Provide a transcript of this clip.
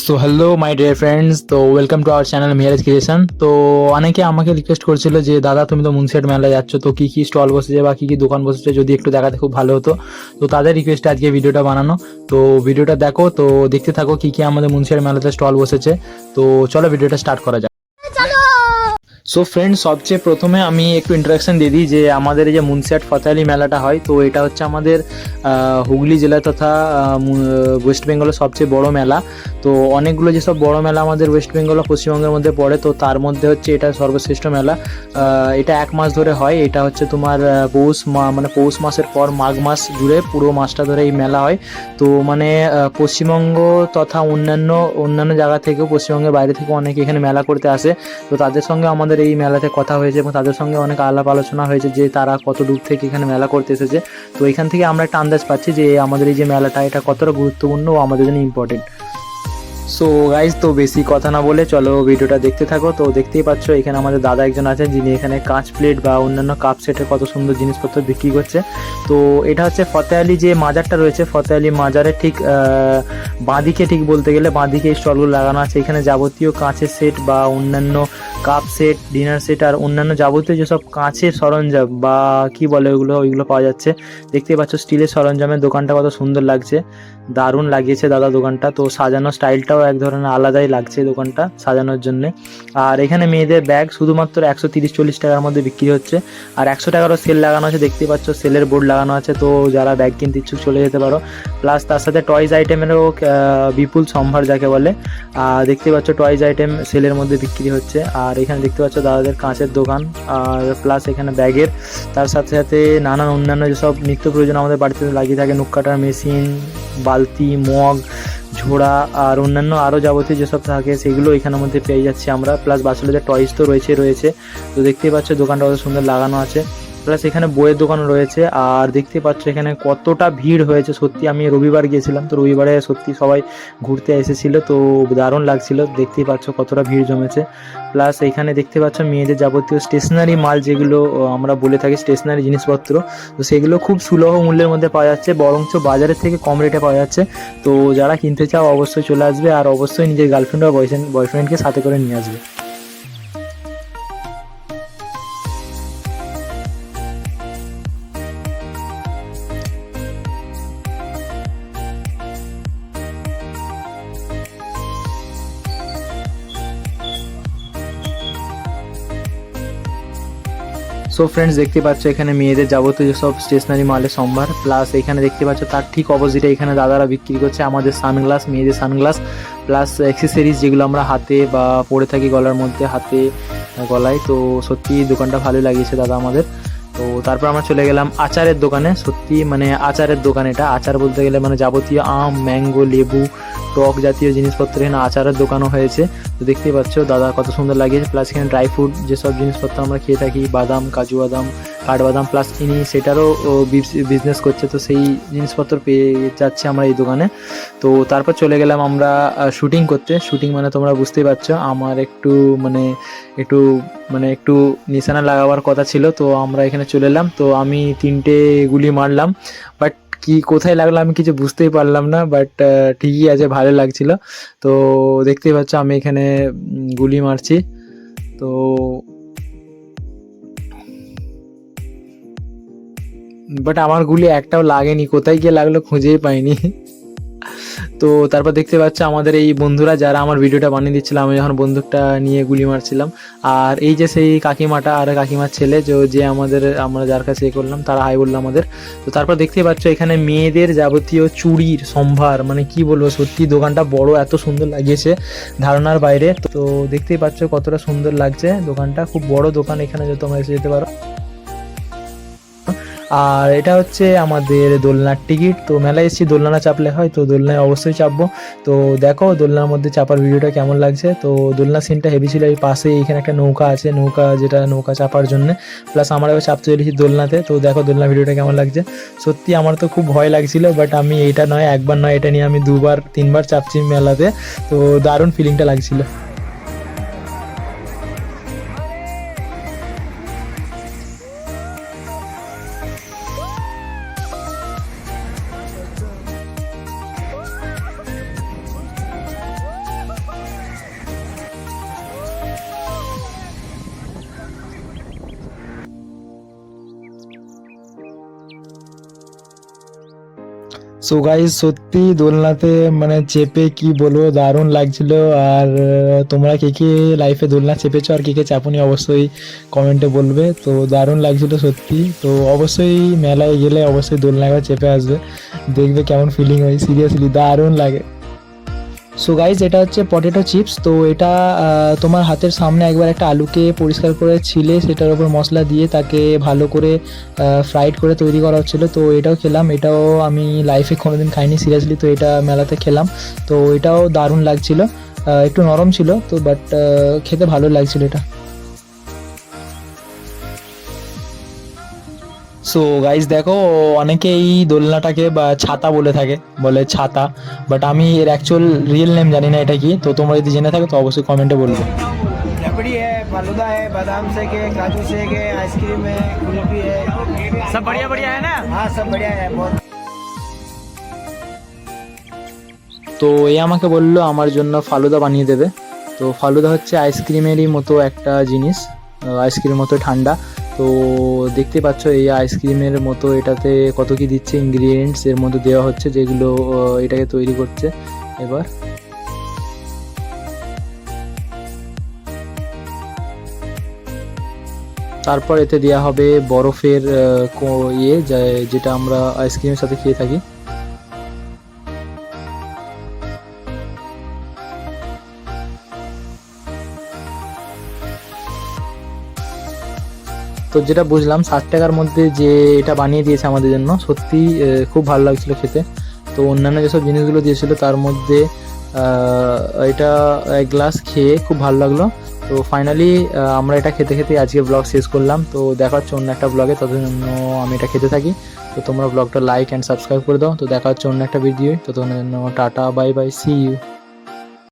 So hello my dear friends তো welcome to our channel mirage creation তো অনেকে আমাকে রিকোয়েস্ট করছিল যে, দাদা, তুমি তো মুন্সিয়াট মেলায় যাচ্ছ, তো কী কী স্টল বসেছে বা কী কী দোকান বসেছে? যদি একটু দেখাতে খুব ভালো হতো। তো তাদের রিকোয়েস্টে আজকে ভিডিওটা বানানো। তো ভিডিওটা দেখো, তো দেখতে থাকো কী কী আমাদের মুন্সিয়াট মেলাতে স্টল বসেছে। তো চলো ভিডিওটা স্টার্ট করা যাক। সো ফ্রেন্ড সবচেয়ে প্রথমে আমি একটু ইন্ট্রাকশন দিয়ে দিই যে আমাদের এই যে মুন্সিয়াট ফতেহালি মেলাটা হয়, তো এটা হচ্ছে আমাদের হুগলি জেলা তথা ওয়েস্ট বেঙ্গলের সবচেয়ে বড় মেলা। তো অনেকগুলো যেসব বড় মেলা আমাদের ওয়েস্ট বেঙ্গল ও পশ্চিমবঙ্গের মধ্যে পড়ে, তো তার মধ্যে হচ্ছে এটা সর্বশ্রেষ্ঠ মেলা। এটা এক মাস ধরে হয়, এটা হচ্ছে তোমার পৌষ মানে পৌষ মাসের পর মাঘ মাস জুড়ে পুরো মাসটা ধরে এই মেলা হয়। তো মানে পশ্চিমবঙ্গ তথা অন্যান্য অন্যান্য জায়গা থেকেও, পশ্চিমবঙ্গের বাইরে থেকে অনেকে এখানে মেলা করতে আসে। তো তাদের সঙ্গে আমাদের এই মেলাতে কথা হয়েছে এবং তাদের সঙ্গে অনেক আলাপ আলোচনা হয়েছে যে তারা কত দূর থেকে এখানে মেলা করতে এসেছে। তো এখান থেকে আমরা একটা আন্দাজ পাচ্ছি যে আমাদের এই যে মেলাটা, এটা কতটা গুরুত্বপূর্ণ ও আমাদের জন্য ইম্পর্টেন্ট সো গাইজ তো বেশি কথা না বলে চলো ভিডিওটা দেখতে থাকো। তো দেখতেই পাচ্ছ, এখানে আমাদের দাদা একজন আছেন, যিনি এখানে কাঁচ প্লেট বা অন্যান্য কাপ সেটের কত সুন্দর জিনিসপত্র বিক্রি করছে। তো এটা হচ্ছে ফতে আলী যে মাজারটা রয়েছে, ফতে আলী মাজারের ঠিক বাঁদিকে ঠিক বলতে গেলে বাঁদিকে এই স্টলগুলো লাগানো আছে। এখানে যাবতীয় কাঁচের সেট বা অন্যান্য কাপ সেট ডিনার সেট আর অন্যান্য যাবতীয় যেসব কাঁচের সরঞ্জাম বা কি বলে ওইগুলো ওইগুলো পাওয়া যাচ্ছে। দেখতেই পাচ্ছ, স্টিলের সরঞ্জামের দোকানটা কত সুন্দর লাগছে। দারুণ লাগিয়েছে দাদা দোকানটা। তো সাজানো স্টাইলটাও এক ধরনের আলাদাই লাগছে দোকানটা সাজানোর জন্য। আর এখানে মেয়েদের ব্যাগ শুধুমাত্র একশো তিরিশ চল্লিশ টাকার মধ্যে বিক্রি হচ্ছে। আর একশো টাকারও সেল লাগানো আছে দেখতে পাচ্ছ সেলের বোর্ড লাগানো আছে। তো যারা ব্যাগ কিনতে ইচ্ছুক চলে যেতে পারো। প্লাস তার সাথে টয়েজ আইটেমেরও বিপুল সম্ভার যাকে বলে। আর দেখতে পাচ্ছ টয়েজ আইটেম সেলের মধ্যে বিক্রি হচ্ছে। আর এখানে দেখতে পাচ্ছ দাদাদের কাঁচের দোকান। আর প্লাস এখানে ব্যাগের, তার সাথে সাথে নানান অন্যান্য যেসব নিত্য প্রয়োজন আমাদের বাড়িতে লাগিয়ে থাকে নুক কাটার মেশিন, বালতি, মগ ঝোড়া আর অন্যান্য আরও যাবতীয় যেসব থাকে, সেগুলো এখানের মধ্যে পেয়ে যাচ্ছি আমরা। প্লাস বাচ্চাদের টয়েস তো রয়েছে রয়েছে। তো দেখতেই পাচ্ছ দোকানটা কত সুন্দর লাগানো আছে। প্লাস এখানে বইয়ের দোকান রয়েছে, আর দেখতে পাচ্ছ এখানে কতটা ভিড় হয়েছে। সত্যি আমি রবিবার গিয়েছিলাম, তো রবিবারে সত্যি সবাই ঘুরতে এসেছিল, তো দারুণ লাগছিল। দেখতেই পাচ্ছ কতটা ভিড় জমেছে। প্লাস এখানে দেখতে পাচ্ছ মেয়েদের যাবতীয় স্টেশনারি মাল যেগুলো আমরা বলে থাকি স্টেশনারি জিনিসপত্র, তো সেগুলো খুব সুলভ মূল্যের মধ্যে পাওয়া যাচ্ছে, বরঞ্চ বাজারের থেকে কম রেটে পাওয়া যাচ্ছে। তো যারা কিনতে চাও অবশ্যই চলে আসবে, আর অবশ্যই নিজের গার্লফ্রেন্ড বা বয়ফ্রেন্ড বয়ফ্রেন্ডকে সাথে করে নিয়ে আসবে। সো ফ্রেন্ডস দেখতে পাচ্ছ এখানে মেয়েদের যাবতীয় সব স্টেশনারি মালের সম্ভার প্লাস এখানে দেখতে পাচ্ছ তার ঠিক অপোজিটে এখানে দাদারা বিক্রি করছে আমাদের সানগ্লাস মেয়েদের সানগ্লাস প্লাস অ্যাক্সেসরিজ যেগুলো আমরা হাতে বা পরে থাকি গলার মধ্যে, হাতে গলায়। তো সত্যি দোকানটা ভালো লাগিয়েছে দাদা আমাদের। তো তারপর আমরা চলে গেলাম আচারের দোকানে। সত্যি মানে আচারের দোকান এটা। আচার বলতে গেলে মানে যাবতীয় আম ম্যাঙ্গো লেবু টক জাতীয় জিনিসপত্র এখানে আচারের দোকানও হয়েছে। তো দেখতেই পাচ্ছ, দাদা কত সুন্দর লাগিয়েছে। প্লাস এখানে ড্রাই ফ্রুট যেসব জিনিসপত্র আমরা খেয়ে থাকি, বাদাম, কাজু বাদাম, কাঠবাদাম প্লাস ইনি সেটারও বিজনেস করছে। তো সেই জিনিসপত্র পেয়ে যাচ্ছে আমরা এই দোকানে। তো তারপর চলে গেলাম আমরা শুটিং করতে। শুটিং মানে তোমরা বুঝতেই পারছ, আমার একটু মানে একটু মানে একটু নিশানা লাগাবার কথা ছিল। তো আমরা এখানে চলে এলাম। তো আমি তিনটে গুলি মারলাম। বাট কি কোথায় লাগল আমি কিছু বুঝতেই পারলাম না বাট ঠিকই আছে, ভালো লাগছিল। তো দেখতেই পাচ্ছ আমি এখানে গুলি মারছি। তো বাট আমার গুলি একটাও লাগেনি, কোথায় গিয়ে লাগল খুঁজেই পাইনি। তো তারপর দেখতে পাচ্ছ আমাদের এই বন্ধুরা যারা আমার ভিডিওটা বানিয়ে দিচ্ছিল, আমি যখন বন্দুকটা নিয়ে গুলি মারছিলাম। আর এই যে সেই কাকিমাটা আর কাকিমার ছেলে, যে আমাদের, আমরা যার কাছে এ করলাম, তারা হাই বলল আমাদের। তো তারপর দেখতে পাচ্ছ এখানে মেয়েদের যাবতীয় চুড়ির সম্ভার মানে কি বলব সত্যি, দোকানটা বড়, এত সুন্দর লাগিয়েছে ধারণার বাইরে। তো দেখতেই পাচ্ছ কতটা সুন্দর লাগছে দোকানটা, খুব বড় দোকান এখানে যে তোমরা এসে যেতে পারো। আর এটা হচ্ছে আমাদের দোলনার টিকিট। তো মেলায় এসেছি দোলনা না চাপলে হয়, তো দোলনায় অবশ্যই চাপবো। তো দেখো দোলনার মধ্যে চাপার ভিডিওটা কেমন লাগছে? তো দোলনা সিনটা হেভি ছিল, এই পাশে এখানে একটা নৌকা আছে, নৌকা যেটা নৌকা চাপার জন্য। প্লাস আমরা চাপতে চলেছি দোলনাতে, তো দেখো দোলনা ভিডিওটা কেমন লাগছে। সত্যি আমার তো খুব ভয় লাগছিল বাট আমি এটা নয়, একবার নয়, এটা নিয়ে আমি দুবার, তিনবার চাপছি মেলাতে। তো দারুণ ফিলিংটা লাগছিল। সো গাইজ সত্যি দোলনাতে মানে চেপে কি বলব, দারুণ লাগছিল। আর তোমরা কে কে লাইফে দোলনা চেপেছো আর কে কে চাপুনি অবশ্যই কমেন্টে বলবে। তো দারুণ লাগছিল সত্যি। তো অবশ্যই মেলায় গেলে অবশ্যই দোলনা একবার চেপে আসবে। দেখবে কেমন ফিলিং হয়। সিরিয়াসলি দারুণ লাগে। সো গাইজ এটা হচ্ছে পটেটো চিপস তো এটা তোমার হাতের সামনে একবার একটা আলুকে পরিষ্কার করে ছিলে, সেটার উপর মশলা দিয়ে তাকে ভালো করে ফ্রাইড করে তৈরি করা হচ্ছিল। তো এটাও খেলাম। এটাও আমি লাইফে কোনোদিন খাইনি সিরিয়াসলি তো এটা মেলাতে খেলাম। তো এটাও দারুণ লাগছিল। একটু নরম ছিল, তো বাট খেতে ভালো লাগছিল এটা। সো গাইজ দেখো অনেকে এই দোলনাটাকে বা ছাতা বলে থাকে বলে ছাতা বাট আমি এর অ্যাকচুয়াল রিয়েল নেম জানি না এটা কি তো তোমরা যদি জেনে থাকো তো অবশ্যই কমেন্টে বলবে रबड़ी है फालूदा है बादाम शेक है काजू शेक है आइसक्रीम है कुल्फी है सब बढ़िया बढ़िया है ना हाँ सब बढ़िया है बहुत তো এ আমাকে বললো আমার জন্য ফালুদা বানিয়ে দেবে তো ফালুদা হচ্ছে আইসক্রিমেরই মতো একটা জিনিস আইসক্রিমের মতো ঠান্ডা তো দেখতে পাচ্ছ এই আইসক্রিমের মতো এটাতে কত কি দিচ্ছে ইনগ্রিডিয়েন্টস এর মধ্যে দেওয়া হচ্ছে যেগুলো এটাকে তৈরি করছে। এবার তারপর এতে দেওয়া হবে বরফের ইয়ে যেটা আমরা আইসক্রিমের সাথে খেয়ে থাকি। তো যেটা বুঝলাম, ষাট টাকার মধ্যে যে এটা বানিয়ে দিয়েছে আমাদের জন্য, সত্যি খুব ভালো লাগছিল খেতে। তো অন্যান্য যেসব জিনিসগুলো দিয়েছিল, তার মধ্যে এটা এক গ্লাস খেয়ে খুব ভালো লাগল। তো ফাইনালি আমরা এটা খেতে খেতে আজকে ব্লগ শেষ করলাম। তো দেখা হচ্ছে অন্য একটা ব্লগে ততদিন আমি এটা খেতে থাকি। তো তোমরা ব্লগটা লাইক অ্যান্ড সাবস্ক্রাইব করে দাও। তো দেখা হচ্ছে অন্য একটা ভিডিও তো জন্য tata bye bye see you